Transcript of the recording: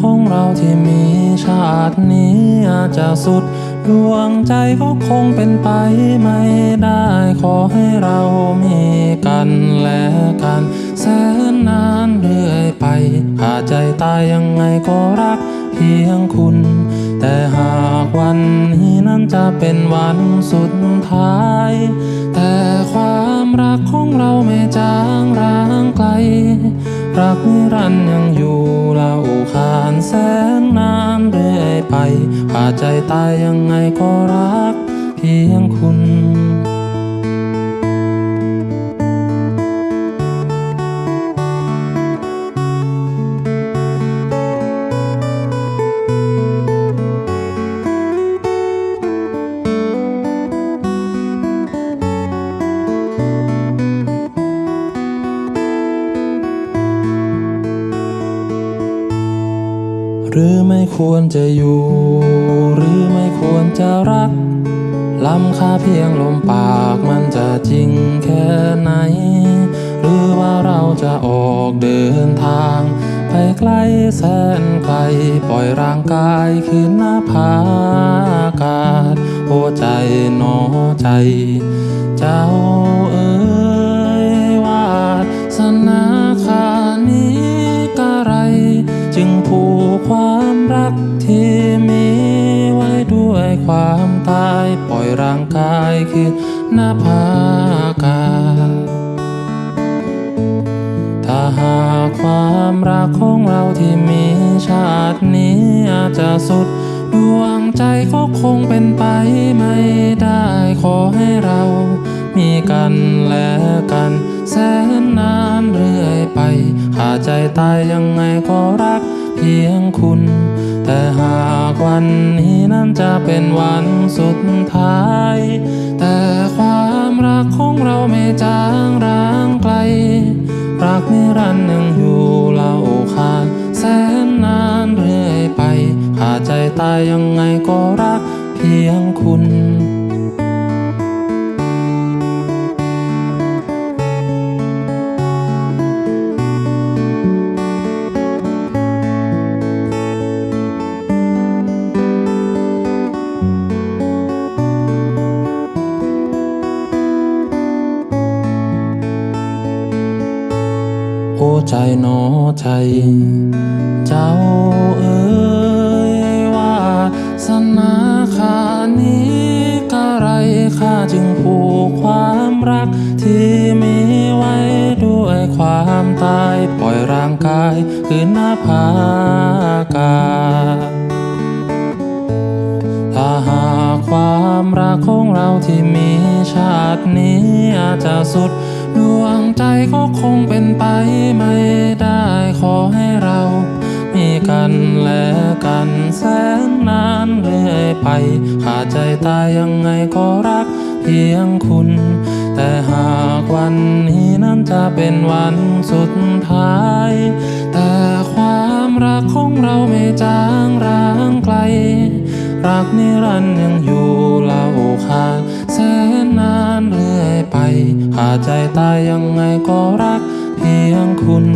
ของเราที่มีชาตินี้อาจจะสุดดวงใจก็คงเป็นไปไม่ได้ขอให้เรามีกันและกันแสนนานเรื่อยไปขาดใจตายยังไงก็รักเพียงคุณ แต่หากวันนี้นั้นจะเป็นวันสุดท้าย แต่ความรักของเราไม่จางร้างไกล รักนิรันยังอยู่ เล่าขานแสงน้ำเรื่อยไปขาดใจตายยังไงก็รัก เพียง รือไม่ควรจะอยู่ หรือไม่ควรจะรัก ล้ำค่าเพียงลมปากมันจะจริงแค่ไหน หรือว่าเราจะออกเดินทาง ไปไกลแสนไกล ปล่อยร่างกายคืนหน้าผาอากาศ โอ้ใจหนอใจ เจ้าเอ๋ย ความตายปล่อยร่างกายคือหน้าผาอากาถ้าหากความรักของเราที่มีชาตินี้อาจจะสุดดวงใจก็คงเป็นไปไม่ได้ขอให้เรา มีกันและกัน แสนนานเรื่อยไปขาดใจตายยังไงก็รัก เพียงคุณ แต่หากวันนี้นั้นจะเป็นวันสุดท้าย แต่ความรักของเราไม่จางร้างไกล รักนิรันดร์ยังอยู่เล่าขาดแสนนานเรื่อยไป ขาดใจตายยังไงก็รัก โอ้ใจหนอใจ เจ้าเอ๋ยว่าสนาคานี้กะไรข้าจึงผูกความรักที่มีไว้ด้วยความตายปล่อยร่างกายคืนหน้าผากาถ้าหากความรักของเราที่มีชาตินี้อาจจะสุด ดวงใจก็คงเป็นไปไม่ได้ขอให้เรา มีกันและกันแสนนานเรื่อยไป ขาดใจตายยังไงก็รักเพียงคุณ แต่หากวันนี้นั้นจะเป็นวันสุดท้าย แต่ความรักของเราไม่จางร้างไกล รักนิรันดร์ยังอยู่เล่าขานแสนน หาใจตายยังไงก็รักเพียงคุณ